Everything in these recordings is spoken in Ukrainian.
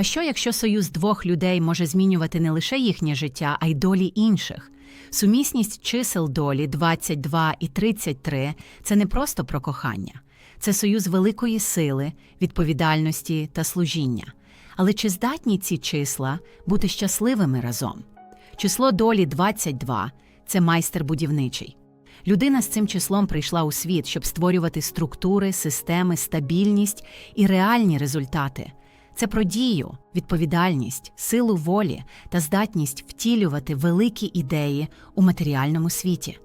А що, якщо союз двох людей може змінювати не лише їхнє життя, а й долі інших? Сумісність чисел долі 22 і 33 – це не просто про кохання. Це союз великої сили, відповідальності та служіння. Але чи здатні ці числа бути щасливими разом? Число долі 22 – це майстер будівничий. Людина з цим числом прийшла у світ, щоб створювати структури, системи, стабільність і реальні результати. Це про дію, відповідальність, силу волі та здатність втілювати великі ідеї у матеріальному світі.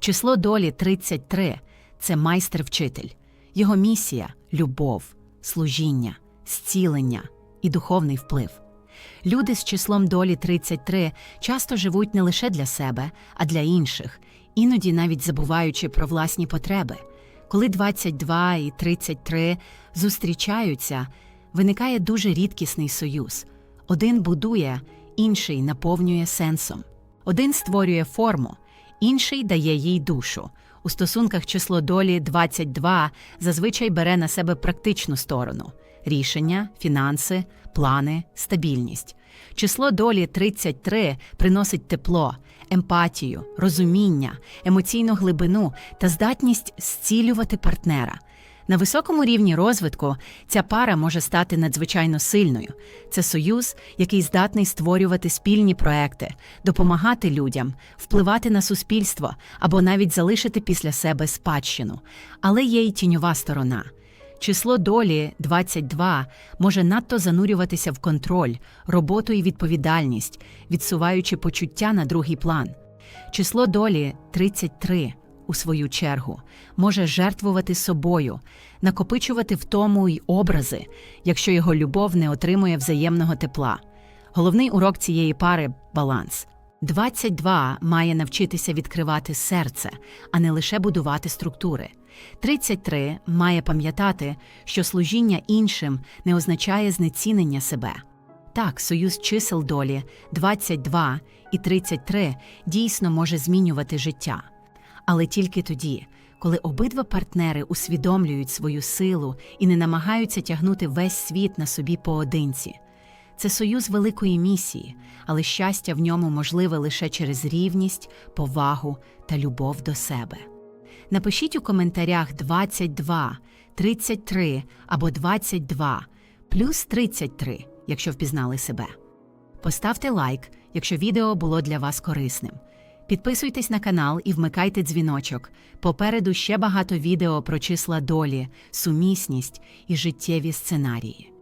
Число долі 33 – це майстер-вчитель. Його місія любов, служіння, зцілення і духовний вплив. Люди з числом долі 33 часто живуть не лише для себе, а для інших, іноді навіть забуваючи про власні потреби. Коли 22 і 33 зустрічаються, виникає дуже рідкісний союз. Один будує, інший наповнює сенсом. Один створює форму, інший дає їй душу. У стосунках число долі 22 зазвичай бере на себе практичну сторону рішення, фінанси, плани, стабільність. Число долі 33 приносить тепло, емпатію, розуміння, емоційну глибину та здатність зцілювати партнера. На високому рівні розвитку ця пара може стати надзвичайно сильною. Це союз, який здатний створювати спільні проекти, допомагати людям, впливати на суспільство або навіть залишити після себе спадщину. Але є й тіньова сторона. Число долі 22 може надто занурюватися в контроль, роботу і відповідальність, відсуваючи почуття на другий план. Число долі 33 у свою чергу, може жертвувати собою, накопичувати втому й образи, якщо його любов не отримує взаємного тепла. Головний урок цієї пари баланс. 22 має навчитися відкривати серце, а не лише будувати структури. 33 має пам'ятати, що служіння іншим не означає знецінення себе. Так, союз чисел долі 22 і 33 дійсно може змінювати життя. Але тільки тоді, коли обидва партнери усвідомлюють свою силу і не намагаються тягнути весь світ на собі поодинці. Це союз великої місії, але щастя в ньому можливе лише через рівність, повагу та любов до себе. Напишіть у коментарях 22, 33 або 22 плюс 33, якщо впізнали себе. Поставте лайк, якщо відео було для вас корисним. Підписуйтесь на канал і вмикайте дзвіночок. Попереду ще багато відео про числа долі, сумісність і життєві сценарії.